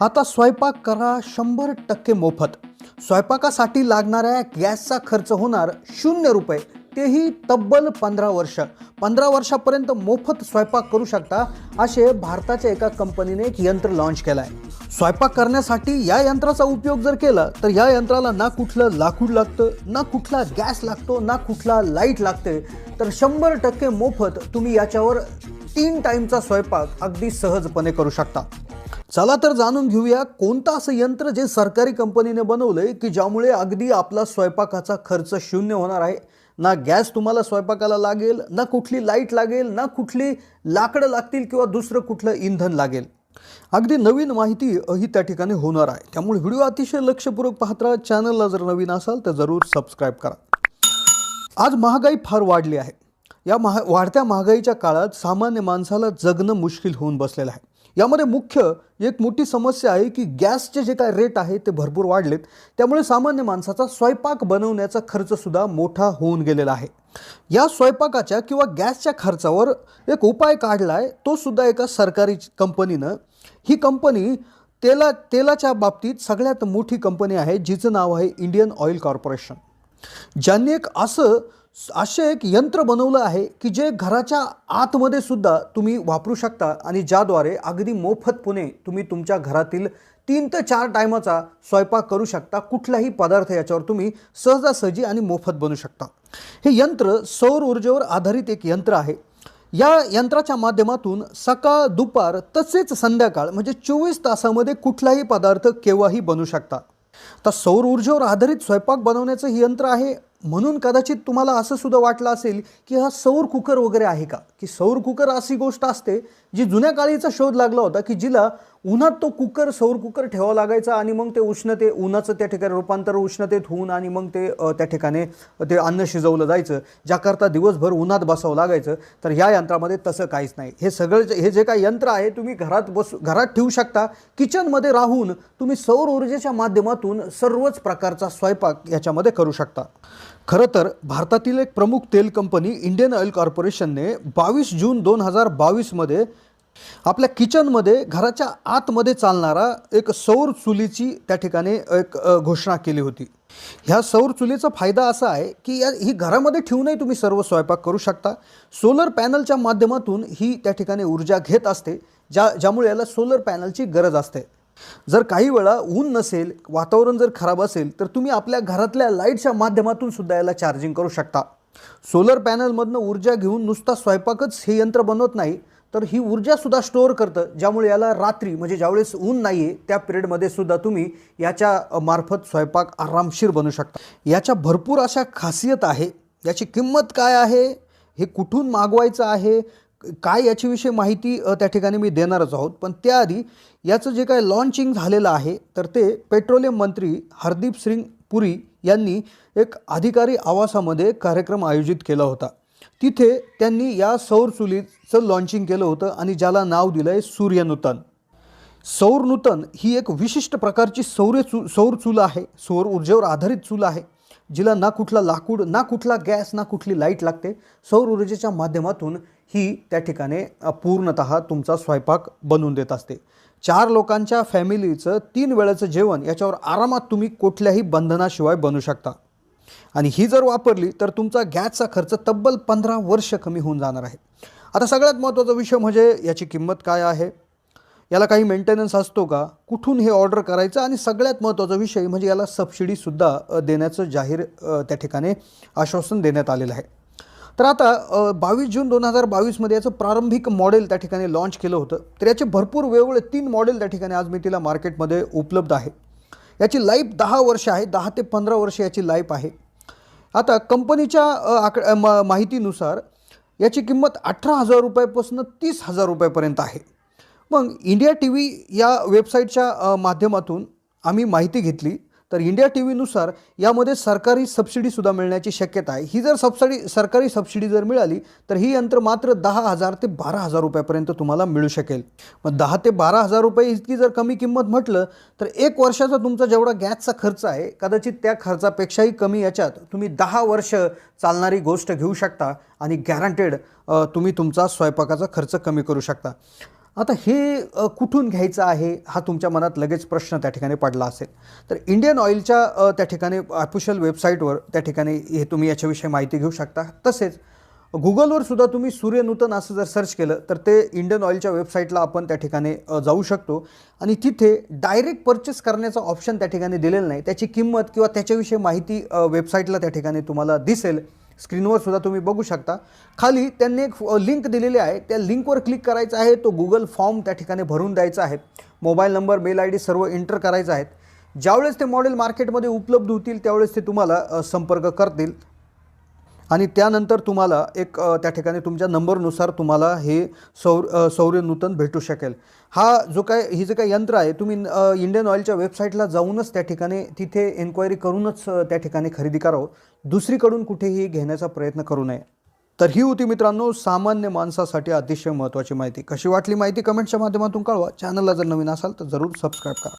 आता स्वयंपाक करा शंभर टक्के मोफत. स्वयंपाकासाठी लागणाऱ्या गॅसचा खर्च होणार शून्य रुपये. तेही तब्बल पंधरा वर्ष. पंधरा वर्षापर्यंत मोफत स्वयंपाक करू शकता असे भारताच्या एका कंपनीने एक यंत्र लॉन्च केलं आहे स्वयंपाक करण्यासाठी या यंत्राचा उपयोग जर केला तर या यंत्राला ना कुठलं लाकूड लागतं ना कुठला गॅस लागतो ना कुठला लाइट लागते तर शंभर टक्के मोफत तुम्ही याच्यावर तीन टाईमचा स्वयंपाक अगदी सहजपणे करू शकता. चला तर जाणून घेऊया कोणतं असं यंत्र जे सरकारी कंपनीने बनवलं आहे की ज्यामुळे अगदी आपला स्वयंपाकाचा खर्च शून्य होणार आहे? ना गॅस तुम्हाला स्वयंपाकाला लागेल ना कुठली लाइट लागेल ना कुठली लाकडं लागतील किंवा दुसरं कुठलं इंधन लागेल? अगदी नवीन माहिती ही त्या ठिकाणी होणार आहे. त्यामुळे व्हिडिओ अतिशय लक्षपूर्वक पाहत राहा. चॅनलला जर नवीन असाल तर जरूर सबस्क्राईब करा. आज महागाई फार वाढली आहे. या महा वाढत्या महागाईच्या काळात सामान्य माणसाला जगणं मुश्किल होऊन बसलेलं आहे. यामध्ये मुख्य एक मोठी समस्या आहे की गॅसचे जे काय रेट आहे ते भरपूर वाढलेत. त्यामुळे सामान्य माणसाचा स्वयंपाक बनवण्याचा खर्चसुद्धा मोठा होऊन गेलेला आहे. या स्वयंपाकाच्या किंवा गॅसच्या खर्चावर एक उपाय काढला आहे तोसुद्धा एका सरकारी कंपनीनं. ही कंपनी तेला तेलाच्या बाबतीत सगळ्यात मोठी कंपनी आहे जिचं नाव आहे इंडियन ऑइल कॉर्पोरेशन. ज्यांनी एक असं असे एक यंत्र बनवलं आहे की जे घराच्या आतमध्ये सुद्धा तुम्ही वापरू शकता आणि ज्याद्वारे अगदी मोफतपणे तुम्ही तुमच्या घरातील तीन ते चार टायमाचा स्वयंपाक करू शकता. कुठलाही पदार्थ याच्यावर तुम्ही सहजासहजी आणि मोफत बनू शकता. हे यंत्र सौर ऊर्जेवर आधारित एक यंत्र आहे. या यंत्राच्या माध्यमातून सकाळ दुपार तसेच संध्याकाळ म्हणजे चोवीस तासामध्ये कुठलाही पदार्थ केव्हाही बनू शकता. तर सौर ऊर्जेवर आधारित स्वयंपाक बनवण्याचं हे यंत्र आहे. म्हणून कदाचित तुम्हाला असं सुद्धा वाटलं असेल की हा सौर कुकर वगैरे आहे का? की सौर कुकर अशी गोष्ट असते जी जुन्या काळीचा शोध लागला होता की जिला उन्हात तो कुकर सौर कुकर ठेवावा लागायचा आणि मग ते उष्णते उन्हाचं त्या ठिकाणी रूपांतर उष्णतेत होऊन आणि मग ते त्या ठिकाणी ते अन्न शिजवलं जायचं. ज्याकरता दिवसभर उन्हात बसावं लागायचं तर या यंत्रामध्ये तसं काहीच नाही. हे सगळं हे जे काही यंत्र आहे तुम्ही घरात बसू घरात ठेवू शकता. किचनमध्ये राहून तुम्ही सौर ऊर्जेच्या माध्यमातून सर्वच प्रकारचा स्वयंपाक याच्यामध्ये करू शकता. खरं तर भारतातील एक प्रमुख तेल कंपनी इंडियन ऑइल कॉर्पोरेशनने बावीस जून दोन हजार बावीसमध्ये आपल्या किचनमध्ये घराच्या आतमध्ये चालणारा एक सौर चुलीची त्या ठिकाणी एक घोषणा केली होती. ह्या सौर चुलीचा फायदा असा आहे की या ही घरामध्ये ठेवूनही तुम्ही सर्व स्वयंपाक करू शकता. सोलर पॅनलच्या माध्यमातून ही त्या ठिकाणी ऊर्जा घेत असते ज्या ज्यामुळे याला सोलर पॅनलची गरज असते. जर काही वेळा ऊन नसेल वातावरण जर खराब असेल तर तुम्ही आपल्या घरातल्या लाईटच्या माध्यमातून सुद्धा याला चार्जिंग करू शकता. सोलर पॅनलमधनं ऊर्जा घेऊन नुसता स्वयंपाकच हे यंत्र बनवत नाही तर ही ऊर्जासुद्धा स्टोअर करतं ज्यामुळे याला रात्री म्हणजे ज्यावेळेस ऊन नाही आहे त्या पिरियडमध्ये सुद्धा तुम्ही याच्या मार्फत स्वयंपाक आरामशीर बनू शकता. याच्या भरपूर अशा खासियत आहे. याची किंमत काय आहे? हे कुठून मागवायचं आहे? काय याच्याविषयी माहिती त्या ठिकाणी मी देणारच आहोत. पण त्याआधी याचं जे काय लॉन्चिंग झालेलं आहे तर ते पेट्रोलियम मंत्री हरदीप सिंग पुरी यांनी एक अधिकारी आवासामध्ये कार्यक्रम आयोजित केला होता. तिथे त्यांनी या सौर चुलीचं लॉन्चिंग केलं होतं आणि ज्याला नाव दिलं आहे सूर्यनूतन. सौर नूतन ही एक विशिष्ट प्रकारची सौर्य चू सौर चूल आहे. सौर ऊर्जेवर आधारित चूल आहे जिला ना कुठला लाकूड ना कुठला गॅस ना कुठली लाइट लागते. सौर ऊर्जेच्या माध्यमातून ही त्या ठिकाणी पूर्णत पूर्णतः तुमचा स्वयंपाक बनवून देत असते. चार लोकांच्या फॅमिलीचं तीन वेळेचं जेवण याच्यावर आरामात तुम्ही कुठल्याही बंधनाशिवाय बनवू शकता. आणि ही जर वापरली तर तुमचा गॅसचा खर्च तब्बल पंधरा वर्ष कमी होऊन जाणार आहे. आता सगळ्यात महत्त्वाचा विषय म्हणजे याची किंमत काय आहे? याला काही मेंटेनन्स असतो का? कुठून हे ऑर्डर करायचं? आणि सगळ्यात महत्त्वाचा विषय म्हणजे याला सबसिडीसुद्धा देण्याचं जाहीर त्या ठिकाणी आश्वासन देण्यात आलेलं आहे. तर आता बावीस जून दोन हजार बावीसमध्ये याचं प्रारंभिक मॉडेल त्या ठिकाणी लॉन्च केलं होतं. तर याचे भरपूर वेगवेगळे तीन मॉडेल त्या ठिकाणी आज मी तिला मार्केटमध्ये उपलब्ध आहे. याची लाईफ दहा वर्ष आहे दहा ते पंधरा वर्ष याची लाईफ आहे. आता कंपनीच्या आक म माहितीनुसार याची किंमत अठरा हजार रुपयापासून तीस हजार रुपयापर्यंत आहे. मग इंडिया टी व्ही या वेबसाईटच्या माध्यमातून आम्ही माहिती घेतली. तर इंडिया टी व्हीनुसार यामध्ये सरकारी सबसिडीसुद्धा मिळण्याची शक्यता आहे. ही जर सबसिडी सरकारी सबसिडी जर मिळाली तर ही यंत्र मात्र दहा हजार ते बारा हजार रुपयापर्यंत तुम्हाला मिळू शकेल. मग दहा ते बारा हजार रुपये इतकी जर कमी किंमत म्हटलं तर एक वर्षाचा तुमचा जेवढा गॅसचा खर्च आहे कदाचित त्या खर्चापेक्षाही कमी याच्यात तुम्ही दहा वर्ष चालणारी गोष्ट घेऊ शकता आणि गॅरंटेड तुम्ही तुमचा स्वयंपाकाचा खर्च कमी करू शकता. आता हे कुठून घ्यायचं आहे हा तुमच्या मनात लगेच प्रश्न त्या ठिकाणी पडला असेल. तर इंडियन ऑइलच्या त्या ठिकाणी ऑफिशियल वेबसाईटवर त्या ठिकाणी हे तुम्ही याच्याविषयी माहिती घेऊ शकता. तसेच गुगलवर सुद्धा तुम्ही सूर्यनूतन असं जर सर्च केलं तर ते इंडियन ऑइलच्या वेबसाईटला आपण त्या ठिकाणी जाऊ शकतो. आणि तिथे डायरेक्ट परचेस करण्याचा ऑप्शन त्या ठिकाणी दिलेला नाही. त्याची किंमत किंवा त्याच्याविषयी माहिती वेबसाईटला त्या ठिकाणी तुम्हाला दिसेल. स्क्रीनवर सुद्धा तुम्ही बघू शकता. खाली त्यांनी एक लिंक दिलेली आहे. त्या लिंकवर क्लिक करायचं आहे. तो गुगल फॉर्म त्या ठिकाणी भरून द्यायचा आहे. Mobile number mail I D सर्व एंटर करायचं आहेत. ज्यावेळेस ते मॉडेल मार्केटमध्ये उपलब्ध होतील त्यावेळेस ते तुम्हाला संपर्क करतील. आणि त्यानंतर तुम्हाला एक त्या ठिकाणी तुमच्या नंबरनुसार तुम्हाला हे सौर सौर्य नूतन भेटू शकेल. हा जो काय ही जे काही यंत्र आहे तुम्ही इंडियन ऑइलच्या वेबसाईटला जाऊनच त्या ठिकाणी तिथे एन्क्वायरी करूनच त्या ठिकाणी खरेदी करावं हो. दुसरीकडून कुठेही घेण्याचा प्रयत्न करू नये. तर ही होती मित्रांनो सामान्य माणसासाठी अतिशय महत्त्वाची माहिती. कशी वाटली माहिती कमेंटच्या माध्यमातून कळवा. चॅनलला जर नवीन असाल तर जरूर सबस्क्राईब करा.